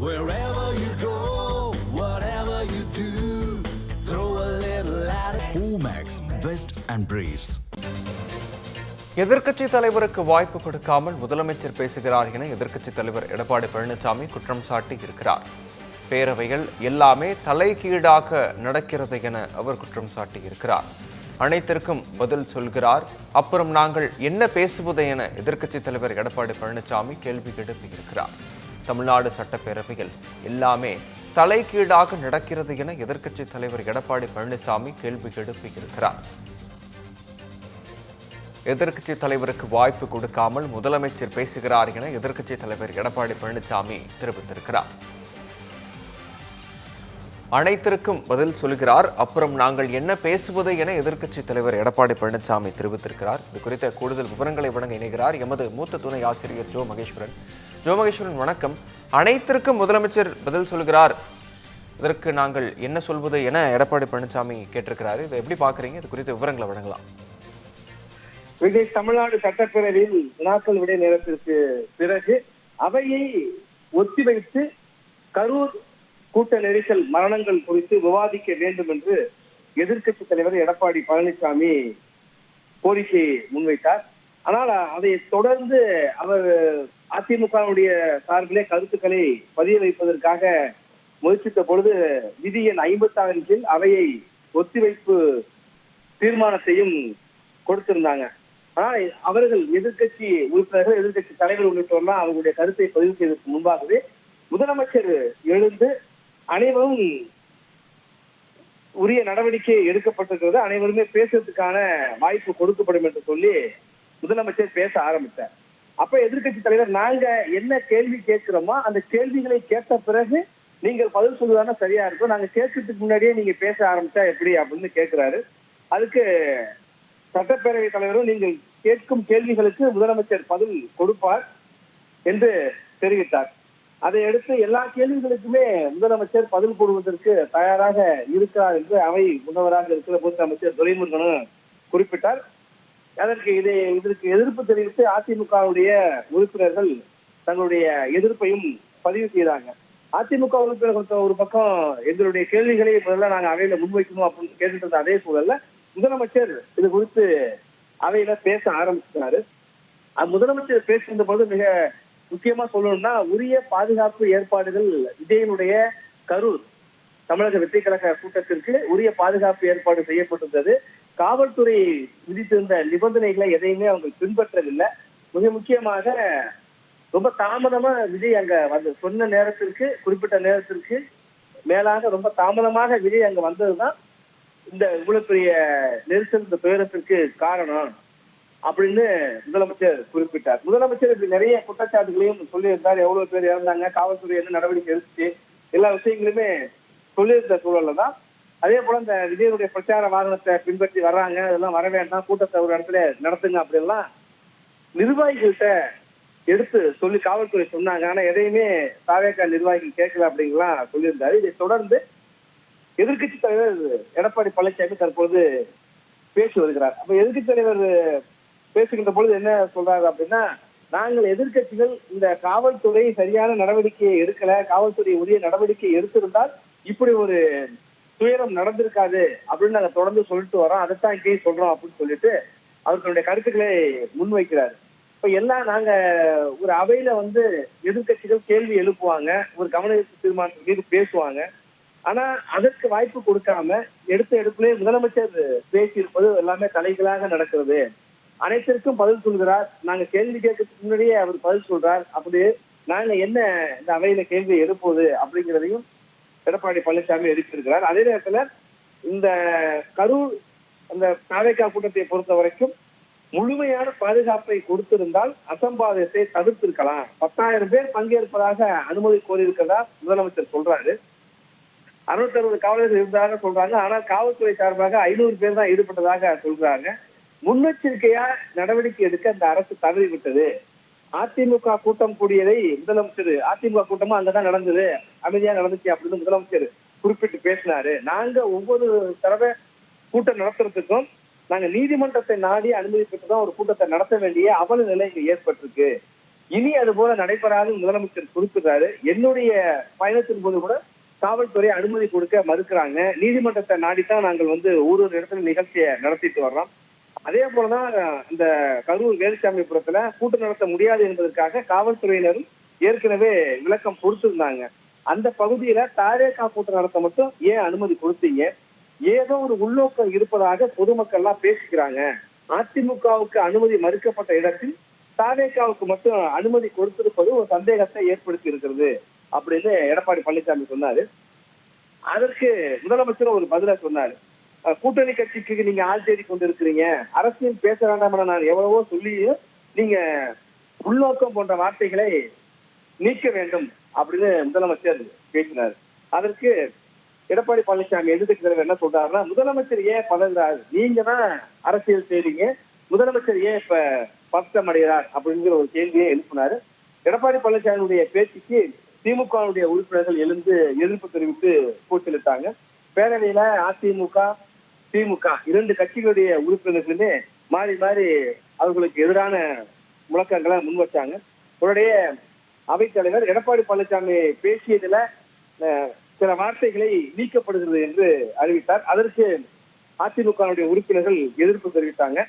Wherever you go, whatever you do, throw a little at it. Omax, Vest and Briefs. எதிர்க்கட்சி தலைவருக்கு வாய்ப்பு கொடுக்காமல் முதலமைச்சர் பேசுகிறார் என எதிர்க்கட்சி தலைவர் எடப்பாடி பழனிசாமி குற்றம் சாட்டி இருக்கிறார் பேரவைகள் எல்லாமே தலைகீழாக நடக்கிறது என அவர் குற்றம் சாட்டி இருக்கிறார் அனைத்திற்கும் பதில் சொல்கிறார் அப்புறம் நாங்கள் என்ன பேசுவது என எதிர்க்கட்சி தலைவர் எடப்பாடி பழனிசாமி கேள்வி எழுப்பியிருக்கிறார் தமிழ்நாடு சட்டப்பேரவையில் எல்லாமே தலைகீழாக நடக்கிறது என எதிர்க்கட்சி தலைவர் எடப்பாடி பழனிசாமி கேள்வி எழுப்பியிருக்கிறார். எதிர்க்கட்சி தலைவருக்கு வாய்ப்பு கொடுக்காமல் முதலமைச்சர் பேசுகிறார் என எதிர்க்கட்சி தலைவர் எடப்பாடி பழனிசாமி தெரிவித்திருக்கிறார். அனைத்திற்கும் பதில் சொல்கிறார். அப்புறம் நாங்கள் என்ன பேசுவது என எதிர்க்கட்சி தலைவர் எடப்பாடி பழனிசாமி தெரிவித்திருக்கிறார். இது குறித்த கூடுதல் விவரங்களை வழங்க இணைகிறார் எமது மூத்த துணை ஆசிரியர் ஜோ மகேஸ்வரன். ஜோமகேஸ்வரன் வணக்கம். அனைத்திற்கும் முதலமைச்சர் பதில் சொல்கிறார். இதற்கு நாங்கள் என்ன சொல்வது என எடப்பாடி பழனிசாமி கேட்டிருக்கிறாரு. இதை எப்படி பார்க்குறீங்க? இது குறித்த விவரங்களை வழங்கலாம். விஜய் தமிழ்நாடு சட்டப்பேரவையில் வினாக்கள் விடை நேரத்திற்கு பிறகு அவையை ஒத்திவைத்து கரூர் கூட்ட நெரிசல் மரணங்கள் குறித்து விவாதிக்க வேண்டும் என்று எதிர்க்கட்சி தலைவர் எடப்பாடி பழனிசாமி கோரிக்கை முன்வைத்தார். ஆனால் அதை தொடர்ந்து அவர் அதிமுகவுடைய சார்பிலே கருத்துக்களை பதிய வைப்பதற்காக முயற்சித்த பொழுது விதி எண் ஐம்பத்தாறின் கீழ் அவையை ஒத்திவைப்பு தீர்மானத்தையும் கொடுத்திருந்தாங்க. ஆனால் அவர்கள் எதிர்கட்சி உறுப்பினர்கள் எதிர்கட்சி தலைவர் உள்ளிட்டோர்லாம் அவர்களுடைய கருத்தை பதிவு செய்வதற்கு முன்பாகவே முதலமைச்சர் எழுந்து அனைவரும் உரிய நடவடிக்கை எடுக்கப்பட்டிருக்கிறது. அனைவருமே பேசுறதுக்கான வாய்ப்பு கொடுக்கப்படும் என்று சொல்லி முதலமைச்சர் பேச ஆரம்பித்தார். அப்ப எதிர்க்கட்சி தலைவர் நாங்க என்ன கேள்வி கேட்கிறோமோ அந்த கேள்விகளை கேட்ட பிறகு நீங்கள் பதில் சொல்லுதானே சரியா இருக்கும். நாங்க கேட்கறதுக்கு முன்னாடியே நீங்க பேச ஆரம்பிச்சா எப்படி அப்படின்னு கேட்கிறாரு. அதுக்கு சட்டப்பேரவை தலைவரும் நீங்கள் கேட்கும் கேள்விகளுக்கு முதலமைச்சர் பதில் கொடுப்பார் என்று தெரிவித்தார். அதை அடுத்து எல்லா கேள்விகளுக்குமே முதலமைச்சர் பதில் கொடுவதற்கு தயாராக இருக்கிறார் என்று அவை முன்னவராக இருக்கிற முதலமைச்சர் துரைமுருகனும் குறிப்பிட்டார். அதற்கு இதை இதற்கு எதிர்ப்பு தெரிவித்து அதிமுகவுடைய உறுப்பினர்கள் தங்களுடைய எதிர்ப்பையும் பதிவு செய்தாங்க. அதிமுக உறுப்பினர்கள் ஒரு பக்கம் எங்களுடைய கேள்விகளை முதல்ல நாங்க அவையில முன்வைக்கணும் அப்படின்னு கேட்டுட்டு இருந்த அதே சூழல்ல முதலமைச்சர் இது குறித்து அவையில பேச ஆரம்பிச்சாரு முதலமைச்சர் பேசுகின்ற போது மிக முக்கியமா சொல்லணும்னா உரிய பாதுகாப்பு ஏற்பாடுகள் விஜயனுடைய கரூர் தமிழக வெற்றி கழக கூட்டத்திற்கு உரிய பாதுகாப்பு ஏற்பாடு செய்யப்பட்டிருந்தது. காவல்துறை விதித்திருந்த நிபந்தனைகளை எதையுமே அவங்க பின்பற்றவில்லை. மிக முக்கியமாக ரொம்ப தாமதமா விஜய் அங்க வந்து சொன்ன நேரத்திற்கு குறிப்பிட்ட நேரத்திற்கு மேலாக ரொம்ப தாமதமாக விஜய் அங்க வந்ததுதான் இந்த இவ்வளவு பெரிய நெரிசல் இந்த துயரத்திற்கு காரணம் அப்படின்னு முதலமைச்சர் குறிப்பிட்டார். முதலமைச்சர் இப்படி நிறைய குற்றச்சாட்டுகளையும் சொல்லியிருந்தார். எவ்வளவு பேர் இறந்தாங்க காவல்துறை என்ன நடவடிக்கை எடுத்துச்சு எல்லா விஷயங்களுமே சொல்லியிருந்த சூழல்ல தான் அதே போல இந்த விஜயனுடைய பிரச்சார வாகனத்தை பின்பற்றி வர்றாங்க அதெல்லாம் வர வேண்டாம் கூட்டத்தை ஒரு இடத்துல நடத்துங்க அப்படின்லாம் நிர்வாகிகள்கிட்ட எடுத்து சொல்லி காவல்துறை சொன்னாங்க. ஆனா எதையுமே தாவேக்கா நிர்வாகிகள் கேட்கல அப்படிங்கலாம் சொல்லியிருந்தாரு. இதை தொடர்ந்து எதிர்கட்சி தலைவர் எடப்பாடி பழனிசாமி தற்போது பேசி வருகிறார். அப்ப எதிர்கட்சி தலைவர் பேசுகின்ற பொழுது என்ன சொல்றாரு அப்படின்னா நாங்கள் எதிர்கட்சிகள் இந்த காவல்துறை சரியான நடவடிக்கையை எடுக்கல காவல்துறை உரிய நடவடிக்கை எடுத்திருந்தால் இப்படி ஒரு துயரம் நடந்திருக்காது அப்படின்னு நாங்க தொடர்ந்து சொல்லிட்டு வரோம். அதைத்தான் இங்கேயே சொல்றோம் அப்படின்னு சொல்லிட்டு அவர்களுடைய கருத்துக்களை முன்வைக்கிறாரு. இப்ப எல்லாம் நாங்க ஒரு அவையில வந்து எதிர்கட்சிகள் கேள்வி எழுப்புவாங்க ஒரு கவன தீர்மானத்தின் மீது பேசுவாங்க. ஆனா அதற்கு வாய்ப்பு கொடுக்காம எடுத்த எடுப்புலேயே முதலமைச்சர் பேசியிருப்பது எல்லாமே தலைகளாக நடக்கிறது. அனைத்திற்கும் பதில் சொல்கிறார். நாங்க கேள்வி கேட்கறதுக்கு முன்னாடியே அவர் பதில் சொல்றார். அப்படி நாங்க என்ன இந்த அவையில கேள்வி எழுப்புவது அப்படிங்கிறதையும் எடப்பாடி பழனிசாமி எழுப்பியிருக்கிறார் அதே நேரத்துல இந்த கரூர் அந்த நாவேக்கா கூட்டத்தை பொறுத்த வரைக்கும் முழுமையான பாதுகாப்பை கொடுத்திருந்தால் அசம்பாதத்தை தவிர்த்திருக்கலாம். பத்தாயிரம் பேர் பங்கேற்பதாக அனுமதி கோரியிருக்கிறதா முதலமைச்சர் சொல்றாரு. அறுநூத்தி அறுபது காவலர்கள் இருந்ததாக சொல்றாங்க. ஆனால் காவல்துறை சார்பாக ஐநூறு பேர் தான் ஈடுபட்டதாக சொல்றாங்க. முன்னெச்சரிக்கையா நடவடிக்கை எடுக்க அந்த அரசு தவறிவிட்டது. அதிமுக கூட்டம் கூடியதை முதலமைச்சர் அதிமுக கூட்டமும் அங்கதான் நடந்தது. அமைதியா நடந்துச்சு அப்படின்னு முதலமைச்சர் குறிப்பிட்டு பேசினாரு. நாங்க ஒவ்வொரு தடவை கூட்டம் நடத்துறதுக்கும் நாங்க நீதிமன்றத்தை நாடி அனுமதி பெற்றுதான் ஒரு கூட்டத்தை நடத்த வேண்டிய அவல நிலை இங்க ஏற்பட்டிருக்கு. இனி அது போல நடைபெறாது முதலமைச்சர் குறிப்பிடுறாரு. என்னுடைய பயணத்தின் போது கூட காவல்துறை அனுமதி கொடுக்க மறுக்கிறாங்க. நீதிமன்றத்தை நாடித்தான் நாங்கள் வந்து ஒரு ஒரு இடத்துல நிகழ்ச்சியை நடத்திட்டு வர்றோம். அதே போலதான் இந்த கரூர் வேலுசாமிபுரத்துல கூட்டம் நடத்த முடியாது என்பதற்காக காவல்துறையினரும் ஏற்கனவே விளக்கம் கொடுத்திருந்தாங்க. அந்த பகுதியில தாரேகா கூட்டம் நடத்த மட்டும் ஏன் அனுமதி கொடுத்தீங்க? ஏதோ ஒரு உள்நோக்கம் இருப்பதாக பொதுமக்கள் எல்லாம் பேசிக்கிறாங்க. அதிமுகவுக்கு அனுமதி மறுக்கப்பட்ட இடத்தில் தாவேகாவுக்கு மட்டும் அனுமதி கொடுத்திருப்பது ஒரு சந்தேகத்தை ஏற்படுத்தி இருக்கிறது அப்படின்னு எடப்பாடி பழனிசாமி சொன்னாரு. அதற்கு முதலமைச்சர் ஒரு பதில சொன்னாரு. கூட்டணி கட்சிக்கு நீங்க ஆள் தேடி கொண்டு இருக்கிறீங்க அரசியல் பேச வேண்டாம் என நான் எவ்வளவோ சொல்லியும் நீங்க உள்நோக்கம் போன்ற வார்த்தைகளை நீக்க வேண்டும் அப்படின்னு முதலமைச்சர் பேசினார். அதற்கு எடப்பாடி பழனிசாமி எதிர்த்து தலைவர் என்ன சொல்றாருன்னா முதலமைச்சர் ஏன் பதறாரு நீங்க தான் அரசியல் செய்றீங்க முதலமைச்சர் ஏன் இப்ப பதட்டம் அடைகிறார் அப்படிங்கிற ஒரு கேள்வியை எழுப்பினாரு. எடப்பாடி பழனிசாமியுடைய பேச்சுக்கு திமுகவுடைய உறுப்பினர்கள் எழுந்து எதிர்ப்பு தெரிவித்து கூச்சலிட்டாங்க. பேரவையில அதிமுக திமுக இரண்டு கட்சிகளுடைய உறுப்பினர்களுமே மாறி மாறி அவர்களுக்கு எதிரான முழக்கங்களை முன் வச்சாங்க உடனே அவைத்தலைவர் எடப்பாடி பழனிசாமி பேசியதுல அஹ், சில வார்த்தைகளை நீக்கப்படுகிறது என்று அறிவித்தார். அதற்கு அதிமுகவுடைய உறுப்பினர்கள் எதிர்ப்பு தெரிவித்தாங்க.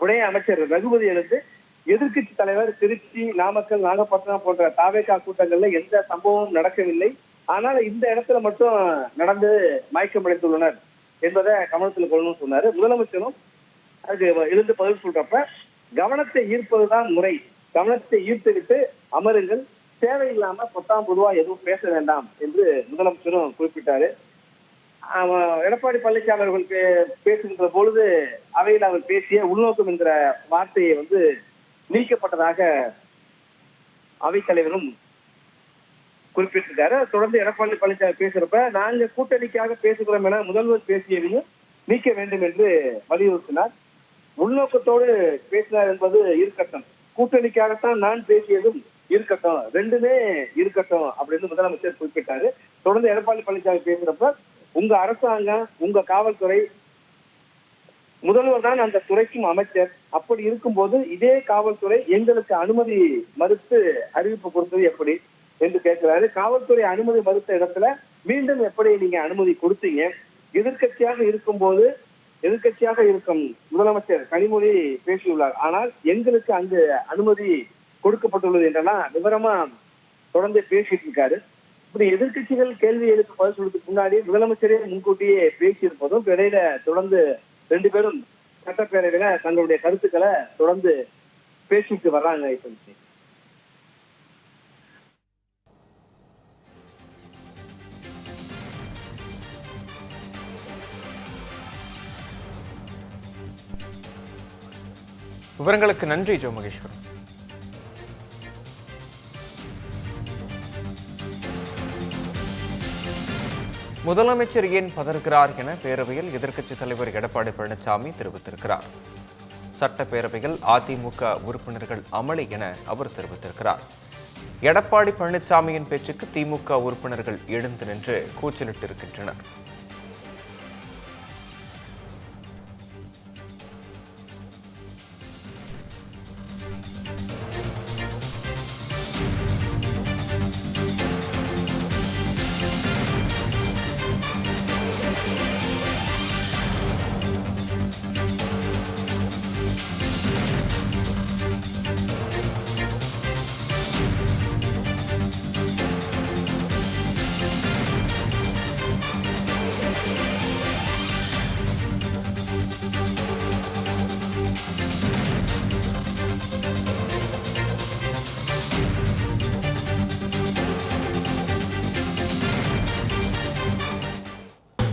உடனே அமைச்சர் ரகுபதி எழுந்து எதிர்க்கட்சி தலைவர் திருச்சி நாமக்கல் நாகப்பட்டினம் போன்ற தாவேகா கூட்டங்கள்ல எந்த சம்பவமும் நடக்கவில்லை. ஆனால் இந்த இடத்துல மட்டும் நடந்து மயக்கமடைந்துள்ளனர். என்பதை கவனத்தில் கொள்ளணும்னு சொன்னாரு. முதலமைச்சரும் அதுக்கு எழுந்து பதில் சொல்றப்ப கவனத்தை ஈர்ப்பதுதான் முறை. கவனத்தை ஈர்த்துவிட்டு அமருங்கள். அமருங்கள் தேவையில்லாம பத்தாம் பொதுவா எதுவும் பேச வேண்டாம் என்று முதலமைச்சரும் குறிப்பிட்டாரு. அவன் எடப்பாடி பழனிசாமி அவர்களுக்கு பேசுகின்ற பொழுது அவையில் அவர் பேசிய உள்நோக்கம் என்கிற வார்த்தையை வந்து நீக்கப்பட்டதாக அவைத்தலைவரும் குறிப்பிட்டிருக்காரு. தொடர்ந்து எடப்பாடி பழனிசாமி பேசுறப்ப நாங்க கூட்டணிக்காக பேசுகிறோம் என முதல்வர் பேசியதையும் நீக்க வேண்டும் என்று வலியுறுத்தினார். உள்நோக்கத்தோடு பேசினார் என்பது இருக்கட்டும். கூட்டணிக்காகத்தான் நான் பேசியதும் இருக்கட்டும். ரெண்டுமே இருக்கட்டும் அப்படின்னு முதலமைச்சர் குறிப்பிட்டாரு. தொடர்ந்து எடப்பாடி பழனிசாமி பேசுறப்ப உங்க அரசாங்கம் உங்க காவல்துறை முதல்வர் தான் அந்த துறைக்கும் அமைச்சர். அப்படி இருக்கும்போது இதே காவல்துறை எங்களுக்கு அனுமதி மறுத்து அறிவிப்பு கொடுத்தது எப்படி? என்று கேட்கிறாரு. காவல்துறை அனுமதி மறுத்த இடத்துல மீண்டும் எப்படி நீங்க அனுமதி கொடுத்தீங்க? எதிர்க்கட்சியாக இருக்கும்போது எதிர்க்கட்சியாக இருக்கும் முதலமைச்சர் கனிமொழி பேசியுள்ளார். ஆனால் எங்களுக்கு அங்கு அனுமதி கொடுக்கப்பட்டுள்ளது என்றெல்லாம் விவரமா தொடர்ந்து பேசிட்டு இருக்காரு. இப்படி எதிர்க்கட்சிகள் கேள்வி எழுப்ப பதில் சொல்றதுக்கு முன்னாடி முதலமைச்சரே முன்கூட்டியே பேசியிருப்பதும் இடையில தொடர்ந்து ரெண்டு பேரும் சட்டப்பேரவையில தங்களுடைய கருத்துக்களை தொடர்ந்து பேசிட்டு வர்றாங்க இப்போ விவரங்களுக்கு நன்றி ஜோ மகேஸ்வரன். முதலமைச்சர் ஏன் பதறுகிறார் என பேரவையில் எதிர்க்கட்சித் தலைவர் எடப்பாடி பழனிசாமி தெரிவித்திருக்கிறார். சட்டப்பேரவையில் அதிமுக உறுப்பினர்கள் அமளி என அவர் தெரிவித்திருக்கிறார். எடப்பாடி பழனிசாமியின் பேச்சுக்கு திமுக உறுப்பினர்கள் எழுந்து நின்று கூச்சலிட்டிருக்கின்றனர்